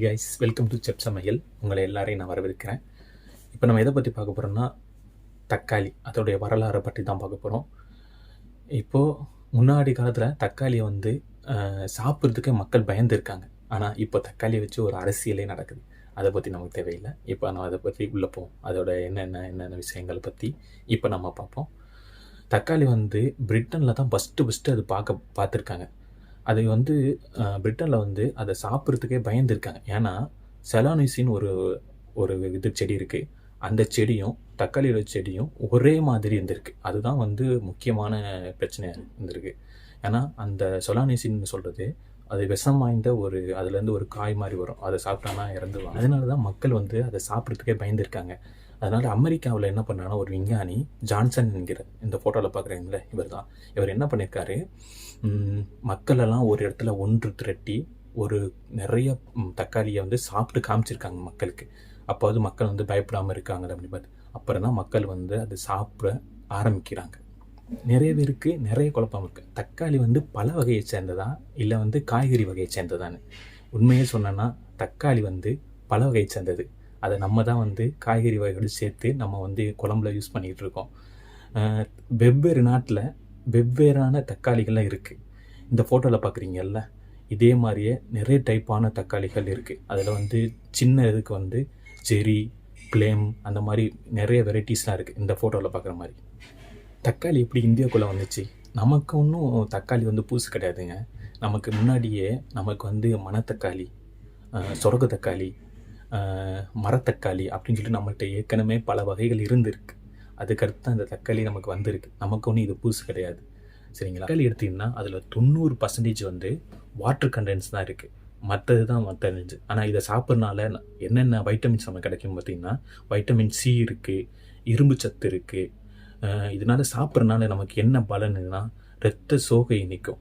Guys welcome to chef சமையல் உங்களை எல்லாரையும் நான் வரவேற்கிறேன். இப்போ நம்ம எதை பற்றி பார்க்க போகிறோம்னா தக்காளி அதோடைய வரலாறை பற்றி தான் பார்க்க போகிறோம் இப்போது முன்னாடி காலத்தில் தக்காளியை வந்து சாப்பிட்றதுக்கே சாப்பிட்றதுக்கு மக்கள் பயந்துருக்காங்க. ஆனால் இப்போ தக்காளியை வச்சு ஒரு அரசியலே நடக்குது. அதை பற்றி நமக்கு தேவையில்லை. இப்போ நம்ம அதை பற்றி உள்ளே போவோம். அதோட என்னென்ன என்னென்ன விஷயங்களை பற்றி இப்போ நம்ம பார்ப்போம். தக்காளி வந்து பிரிட்டனில் தான் ஃபஸ்ட்டு ஃபஸ்ட்டு அது பார்க்க பார்த்துருக்காங்க. அது வந்து பிரிட்டனில் வந்து அதை சாப்பிட்றதுக்கே பயந்துருக்காங்க. ஏன்னா செலானிசின்னு ஒரு ஒரு இது செடி இருக்குது அந்த செடியும் தக்காளியோட செடியும் ஒரே மாதிரி இருந்திருக்கு. அதுதான் வந்து முக்கியமான பிரச்சனையாக இருந்திருக்கு. ஏன்னா அந்த சொலானிசின்னு சொல்கிறது அது விஷம் வாய்ந்த ஒரு அதுலேருந்து ஒரு காய் மாதிரி வரும். அதை சாப்பிட்டானா இறந்துவாங்க அதனால தான் மக்கள் வந்து அதை சாப்பிட்றதுக்கே பயந்துருக்காங்க. அதனால் அமெரிக்காவில் என்ன பண்ணாங்கன்னா ஒரு விஞ்ஞானி ஜான்சன் என்கிற இந்த ஃபோட்டோவில் பார்க்குறீங்களே இவர் தான் இவர் என்ன பண்ணியிருக்காரு மக்களெல்லாம் ஒரு இடத்துல ஒன்று திரட்டி ஒரு நிறைய தக்காளியை வந்து சாப்பிட்டு காமிச்சிருக்காங்க மக்களுக்கு. அப்போது மக்கள் வந்து பயப்படாமல் இருக்காங்க அப்படின்னு பார்த்து அப்புறம் தான் மக்கள் வந்து அதை சாப்பிட ஆரம்பிக்கிறாங்க. நிறைய பேருக்கு நிறைய குழப்பம் இருக்குது தக்காளி வந்து பல வகையை சேர்ந்ததா? இல்லை வந்து காய்கறி வகையை சேர்ந்ததான்னு. உண்மையே சொன்னேன்னா தக்காளி வந்து பல வகையை சேர்ந்தது. அதை நம்ம தான் வந்து காய்கறி வகையோடு சேர்த்து நம்ம வந்து குழம்புல யூஸ் பண்ணிகிட்டு இருக்கோம். வெவ்வேறு நாட்டில் வெவ்வேறான தக்காளிகள்லாம் இருக்குது இந்த ஃபோட்டோவில் பார்க்குறீங்கல்ல? இதே மாதிரியே நிறைய டைப்பான தக்காளிகள் இருக்குது அதில் வந்து சின்ன இதுக்கு வந்து செரி ப்ளேம் அந்த மாதிரி நிறைய வெரைட்டிஸ்லாம் இருக்குது இந்த ஃபோட்டோவில் பார்க்குற மாதிரி. தக்காளி எப்படி இந்தியாவுக்குள்ளே வந்துச்சு? நமக்கு ஒன்றும் தக்காளி வந்து புதுசு கிடையாதுங்க. நமக்கு முன்னாடியே நமக்கு வந்து மணத்தக்காளி சொரக தக்காளி மரத்தக்காளி அப்படின்னு சொல்லிட்டு நம்மகிட்ட ஏற்கனவே பல வகைகள் இருந்திருக்கு. அதுக்கடுத்து அந்த தக்காளி நமக்கு வந்திருக்கு. நமக்கு ஒன்றும் இது புதுசு கிடையாது. சரிங்களா? தக்காளி எடுத்தீங்கன்னா அதில் தொண்ணூறு பர்சன்டேஜ் வந்து வாட்டர் கண்டென்ட்ஸ் தான் இருக்குது மற்றது தான் மற்ற ஆனால் இதை சாப்பிட்றனால என்னென்ன வைட்டமின்ஸ் நமக்கு கிடைக்கும் பார்த்திங்கன்னா வைட்டமின் சி இருக்குது இரும்பு சத்து இருக்குது இதனால் சாப்பிட்றனால நமக்கு என்ன பலனுன்னா இரத்த சோகை நிற்கும்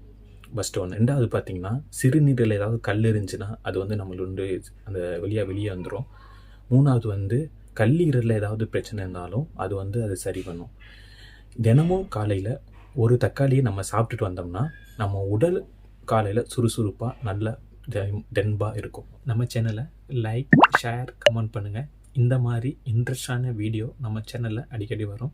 ஃபஸ்ட்டு ஒன்று ரெண்டாவது பார்த்தீங்கன்னா சிறுநீரில் ஏதாவது கல் இருந்துச்சுன்னா அது வந்து நம்மளுண்டு அந்த வெளியாக வெளியே வந்துடும் மூணாவது வந்து கல்லீரலில் ஏதாவது பிரச்சனை இருந்தாலும் அது வந்து அது சரி பண்ணும். தினமும் காலையில் ஒரு தக்காளியை நம்ம சாப்பிட்டுட்டு வந்தோம்னா நம்ம உடல் காலையில் சுறுசுறுப்பாக நல்ல தென்பாக இருக்கும். நம்ம சேனலை லைக் ஷேர் கமெண்ட் பண்ணுங்கள் இந்த மாதிரி இன்ட்ரெஸ்டான வீடியோ நம்ம சேனலில் அடிக்கடி வரும்.